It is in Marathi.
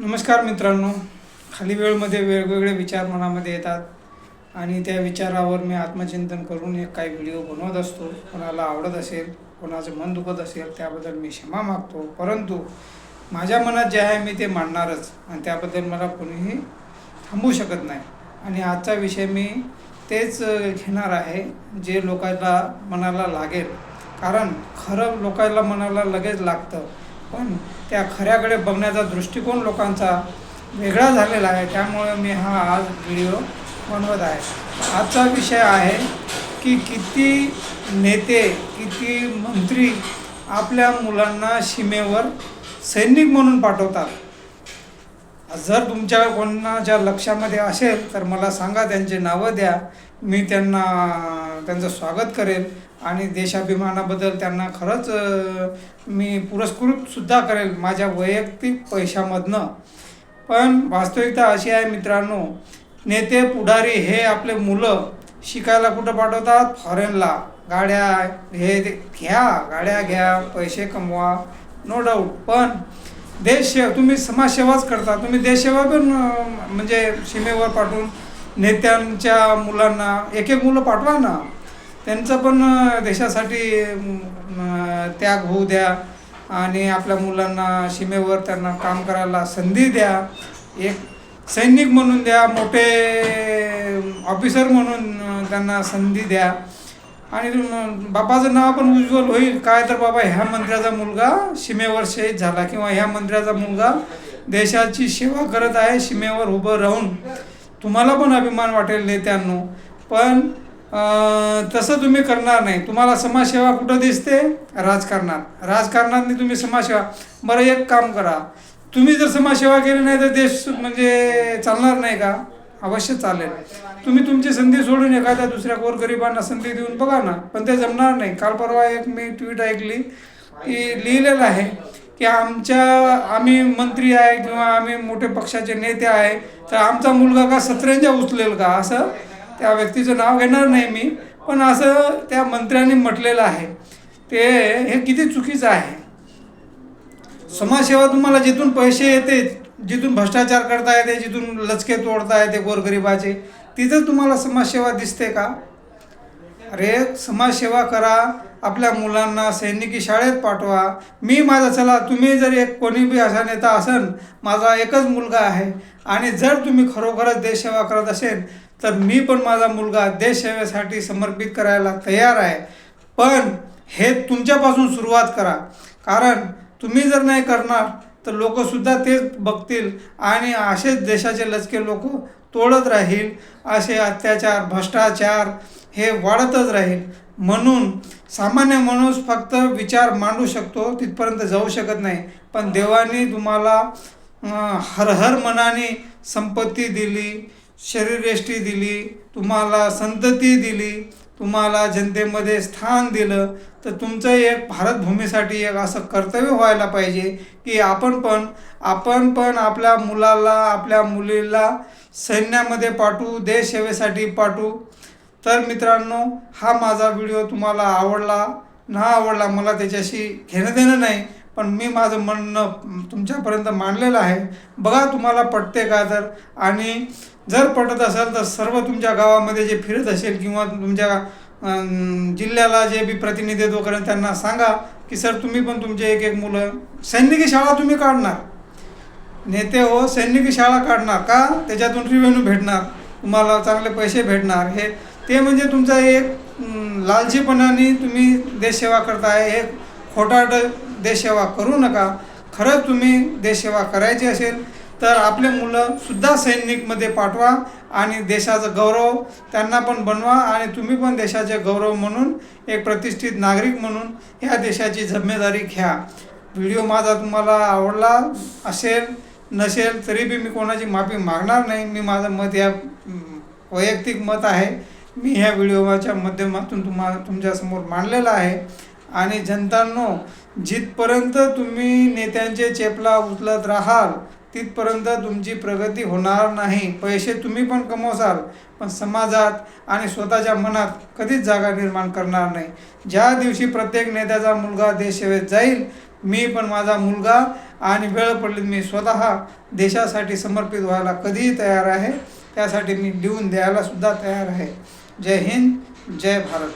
नमस्कार मित्रांनो. खाली वेळमध्ये वेगवेगळे विचार मनामध्ये येतात आणि त्या विचारावर मी आत्मचिंतन करून एक काही व्हिडिओ बनवत असतो. कोणाला आवडत असेल कोणाचं मन दुखत असेल त्याबद्दल मी क्षमा मागतो. परंतु माझ्या मनात जे आहे मी ते मांडणारच आणि त्याबद्दल मला कोणीही थांबू शकत नाही. आणि आजचा विषय मी तेच घेणार आहे जे लोकांना मनाला लागेल. कारण खरं लोकांना मनाला लगेच लागतं. पण त्या खऱ्याकडे बघण्याचा दृष्टिकोन लोकांचा वेगळा झालेला आहे. त्यामुळे मी हा आज व्हिडिओ बनवत आहे. आजचा विषय आहे की किती नेते किती मंत्री आपल्या मुलांना सीमेवर सैनिक म्हणून पाठवतात. जर तुमच्या कोणाच्या लक्षामध्ये असेल तर मला सांगा त्यांचे नावं द्या. मी त्यांना त्यांचं स्वागत करेल आणि देशाभिमानाबद्दल त्यांना खरंच मी पुरस्कृतसुद्धा करेल माझ्या वैयक्तिक पैशामधनं. पण वास्तविकता अशी आहे मित्रांनो नेते पुढारी हे आपले मुलं शिकायला कुठं पाठवतात? फॉरेनला गाड्या हे ते घ्या गाड्या घ्या पैसे कमवा. नो डाऊट पण देशसेवा तुम्ही समाजसेवाच करता. तुम्ही देशसेवा पण म्हणजे सीमेवर पाठवून नेत्यांच्या मुलांना एक एक मुलं पाठवा ना. त्यांचं पण देशासाठी त्याग होऊ द्या आणि आपल्या मुलांना सीमेवर त्यांना काम करायला संधी द्या. एक सैनिक म्हणून द्या मोठे ऑफिसर म्हणून त्यांना संधी द्या. आणि बाबाचं बापाचं नाव पण उज्ज्वल होईल. काय तर बाबा ह्या मंत्र्याचा मुलगा सीमेवर शहीद झाला किंवा ह्या मंत्र्याचा मुलगा देशाची सेवा करत आहे सीमेवर उभं राहून. तुम्हाला पण अभिमान वाटेल नेत्यांनो. पण तसं तुम्ही करणार नाही. तुम्हाला समाजसेवा कुठं दिसते? राजकारणात. राजकारणात तुम्ही समाजसेवा. बरं एक काम करा. तुम्ही जर समाजसेवा केली नाही तर देश म्हणजे चालणार नाही का? अवश्य चालेल. तुम्ही तुमची संधी सोडून एखाद्या दुसऱ्या गोरगरिबांना संधी देऊन बघा ना. पण ते जमणार नाही. काल परवा एक मी ट्विट ऐकली की लिहिलेलं आहे की आमच्या आम्ही मंत्री आहे किंवा आम्ही मोठे पक्षाचे नेते आहे तर आमचा मुलगा का सतरंजा उचलेल का? असं त्या व्यक्तीचं नाव घेणार नाही मी. पण असं त्या मंत्र्यांनी म्हटलेलं आहे. ते हे किती चुकीचं आहे. समाजसेवा तुम्हाला जिथून पैसे येते जिथून भ्रष्टाचार करता येते जिथून लचके तोडता येते गोरगरिबाचे तिथं तुम्हाला समाजसेवा दिसते का? अरे समाजसेवा करा आपल्या मुलांना सैनिकी शाळेत पाठवा. मी माझा चला तुम्ही जर एक कोणी बी असा नेता असन माझा एकच मुलगा आहे. आणि जर तुम्ही खरोखरच देशसेवा करत असेल तर मी पण माझा मुलगा देशसेवेसाठी समर्पित करायला तयार आहे. पण हे तुमच्यापासून सुरुवात करा. कारण तुम्ही जर नाही करणार तर लोकसुद्धा तेच बघतील आणि असेच देशाचे लचके लोक तोडत राहील असे अत्याचार भ्रष्टाचार हे वाढतच राहील. म्हणून सामान्य माणूस फक्त विचार मांडू शकतो तिथपर्यंत जाऊ शकत नाही. पण देवाने तुम्हाला हर हर मनाने संपत्ती दिली शरीरयष्टी दिली तुम्हाला संतती दिली तुम्हाला जनतेमध्ये स्थान दिलं तर तुमचं एक भारतभूमीसाठी एक असं कर्तव्य व्हायला पाहिजे की आपण पण आपण पण आपल्या मुलाला आपल्या मुलीला सैन्यामध्ये पाठवू देशसेवेसाठी पाठवू. तर मित्रांनो हा माझा व्हिडिओ तुम्हाला आवडला? ना आवडला मला त्याच्याशी घेणं देणं नाही पण मी माझं म्हणणं तुमच्यापर्यंत मांडलेलं आहे. बघा तुम्हाला पटते का तर. आणि जर पटत असेल तर सर्व तुमच्या गावामध्ये जे फिरत असेल किंवा तुमच्या जिल्ह्याला जे बी प्रतिनिधित्व करेल त्यांना सांगा की सर तुम्ही पण तुमचे एक एक मुलं सैनिकी शाळा तुम्ही काढणार. नेते हो सैनिकी शाळा काढणार का? त्याच्यातून रिव्हेन्यू भेटणार तुम्हाला चांगले पैसे भेटणार. हे ते म्हणजे तुमचा एक लालचीपणाने तुम्ही देशसेवा करताय. हे खोटाट देशसेवा करू नका. खरंच तुम्ही देशसेवा करायची असेल तर आपले मुलं सुद्धा सैनिकमध्ये पाठवा आणि देशाचं गौरव त्यांना पण बनवा आणि तुम्ही पण देशाचे गौरव म्हणून एक प्रतिष्ठित नागरिक म्हणून ह्या देशाची जिम्मेदारी घ्या. व्हिडिओ माझा तुम्हाला आवडला असेल नसेल तरी बी मी कोणाची माफी मागणार नाही. मी माझं मत या वैयक्तिक मत आहे. मी ह्या व्हिडिओच्या माध्यमातून तुम्हा तुमच्यासमोर मांडलेलं आहे. आणि जनतांनो जिथपर्यंत तुम्ही नेत्यांचे चेपला उचलत राहाल तिथपर्यंत तुमची प्रगती होणार नाही. पैसे तुम्ही पण कमवसाल पण समाजात आणि स्वतःच्या मनात कधीच जागा निर्माण करणार नाही. ज्या दिवशी प्रत्येक नेत्याचा मुलगा देशसेवेत जाईल मी पण माझा मुलगा आणि वेळ पडली मी स्वतः देशासाठी समर्पित व्हायला कधीही तयार आहे. त्यासाठी मी लिहून द्यायला सुद्धा तयार आहे. जय हिंद जय भारत.